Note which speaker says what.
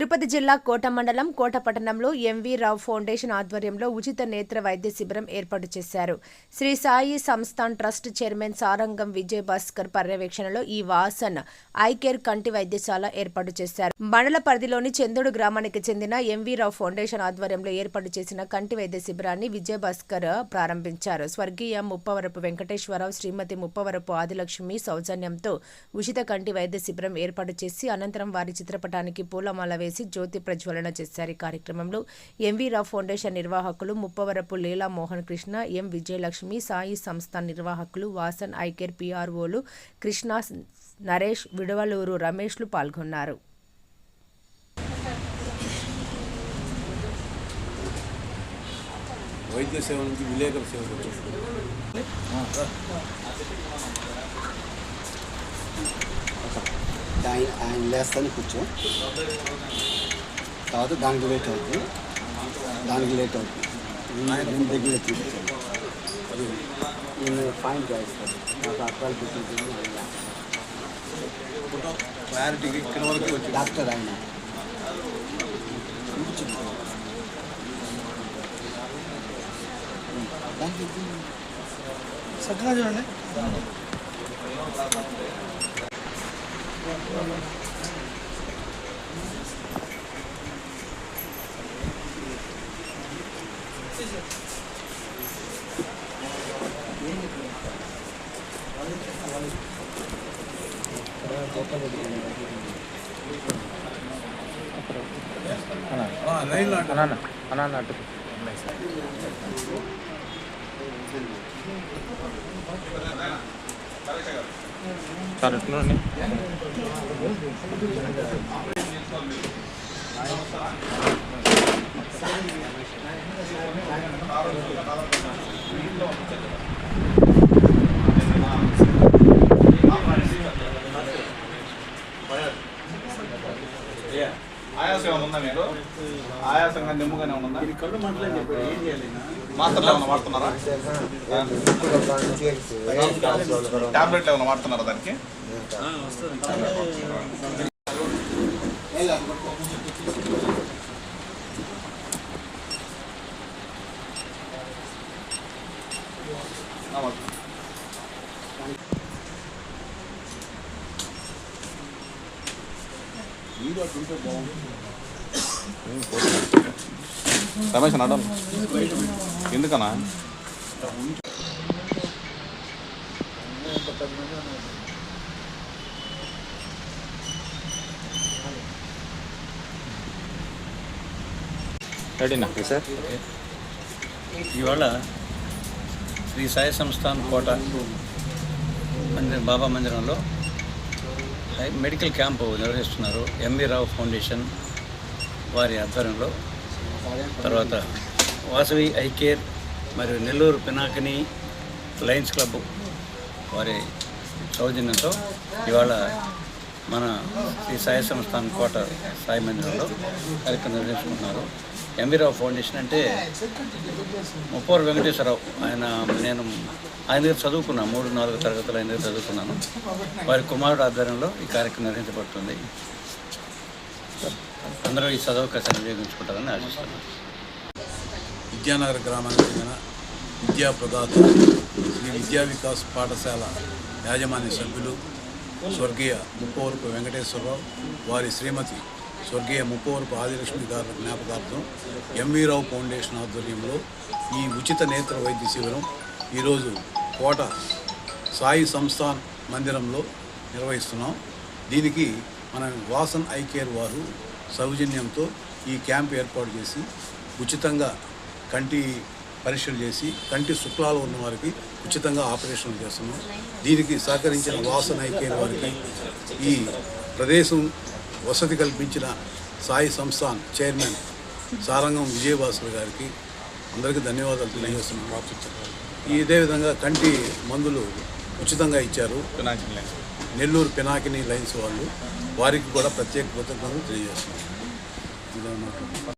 Speaker 1: తిరుపతి జిల్లా కోట మండలం కోట పట్టణంలో ఎంవి రావు ఫౌండేషన్ ఆధ్వర్యంలో ఉచిత నేత్ర వైద్య శిబిరం ఏర్పాటు చేశారు. శ్రీ సాయి సంస్థాన్ ట్రస్ట్ చైర్మన్ సారంగం విజయ్ భాస్కర్ పర్యవేక్షణలో ఈ వాసన్ ఐకేర్ కంటి వైద్యశాల ఏర్పాటు చేశారు. మండల పరిధిలోని చందుడు గ్రామానికి చెందిన ఎంవి రావు ఫౌండేషన్ ఆధ్వర్యంలో ఏర్పాటు చేసిన కంటి వైద్య శిబిరాన్ని విజయ్ భాస్కర్ ప్రారంభించారు. స్వర్గీయ ముప్పవరపు వెంకటేశ్వరరావు శ్రీమతి ముప్పవరపు ఆదిలక్ష్మి సౌజన్యంతో ఉచిత కంటి వైద్య శిబిరం ఏర్పాటు చేసి అనంతరం వారి చిత్రపటానికి పూలమాల వేసి జ్యోతి ప్రజ్వలన చేశారు ఈ కార్యక్రమంలో. ఎంవి రావు ఫౌండేషన్ నిర్వాహకులు ముప్పవరపు లీలా మోహన్ కృష్ణ ఎం విజయలక్ష్మి సాయి సంస్థ నిర్వాహకులు వాసన్ ఐకేర్ పిఆర్ఓలు కృష్ణ నరేష్ విడవలూరు రమేష్లు పాల్గొన్నారు.
Speaker 2: వైద్య సేవ నుంచి విలేకరుల వచ్చేసి
Speaker 3: ఆయన ఆయన లేస్తాను కూర్చో తర్వాత దానికి లేట్ అవుతుంది దానికి లేట్ అవుతుంది నేను దగ్గర చూపించాను నేను ఫైన్ చేస్తాను నాకు అర్థాలు చూపించింది
Speaker 2: క్లారిటీకి ఇక్కడ వరకు వచ్చి
Speaker 3: డాక్టర్ ఆయన చూపించింది దానికి
Speaker 4: చక్కగా చూడండి
Speaker 2: அண்ணா
Speaker 4: அண்ணா நாட்டுக்கு Thank you. సార్ ఎట్లుండి
Speaker 5: ఆయాసం ఏమైనా ఉందా మీరు? ఆయాసంగా నిమ్ముగానే ఉందా మాత్రలు ఏమైనా వాడుతున్నారా? టాబ్లెట్లు ఏమైనా వాడుతున్నారా దానికి?
Speaker 2: మీరు అటుంటే బాగుంటుంది.
Speaker 5: రమేష్ అడలు ఎందుకనా
Speaker 4: రెడీనా? సార్.
Speaker 6: ఇవాళ శ్రీ సాయి సంస్థాన్ కోట మందిర బాబా మందిరంలో ఉంటాయి. మెడికల్ క్యాంపు నిర్వహిస్తున్నారు. ఎంవి రావు ఫౌండేషన్ వారి ఆధ్వర్యంలో. తర్వాత వాసవి ఐ కేర్ మరియు నెల్లూరు పినాకిని లయన్స్ క్లబ్ వారి సౌజన్యంతో ఇవాళ మన శ్రీ సాయి సంస్థాన్ కోట సాయి మందిరంలో కార్యక్రమం నిర్వహించుకుంటున్నారు. ఎంవీరావు ఫౌండేషన్ అంటే ముప్పవరు వెంకటేశ్వరరావు ఆయన నేను ఆయన దగ్గర చదువుకున్నాను మూడు నాలుగు తరగతులు ఆయన దగ్గర చదువుకున్నాను. వారి కుమారుడు ఆధ్వర్యంలో ఈ కార్యక్రమం నిర్వహించబడుతుంది. అందరూ ఈ సదవకాశాన్ని వినియోగించుకుంటారని ఆశిస్తున్నాను.
Speaker 2: విద్యానగర్ గ్రామానికి చెందిన విద్యా ప్రదాత శ్రీ విద్యా వికాస్ పాఠశాల యాజమాన్య సభ్యులు స్వర్గీయ ముప్పవరపు వెంకటేశ్వరరావు వారి శ్రీమతి స్వర్గీయ ముప్పవరపు ఆదిలక్ష్మి గారి జ్ఞాపకార్థం ఎంవీరావు ఫౌండేషన్ ఆధ్వర్యంలో ఈ ఉచిత నేత్ర వైద్య శిబిరం ఈరోజు కోట సాయి సంస్థాన్ మందిరంలో నిర్వహిస్తున్నాం. దీనికి మన వాసన్ ఐ కేర్ వారు సౌజన్యంతో ఈ క్యాంప్ ఏర్పాటు చేసి ఉచితంగా కంటి పరీక్షలు చేసి కంటి శుక్లాలు ఉన్న వారికి ఉచితంగా ఆపరేషన్లు చేస్తున్నాం. దీనికి సహకరించిన వాసన వారికి ఈ ప్రదేశం వసతి కల్పించిన సాయి సంస్థాన్ చైర్మన్ సారంగం విజయభాస్కర్ గారికి అందరికీ ధన్యవాదాలు తెలియజేస్తున్నాం. ఇదే విధంగా కంటి మందులు ఉచితంగా ఇచ్చారు. నెల్లూరు పినాకిని లైన్స్ వాళ్ళు. వారికి కూడా ప్రత్యేక కృతజ్ఞతలు తెలియజేస్తున్నాం.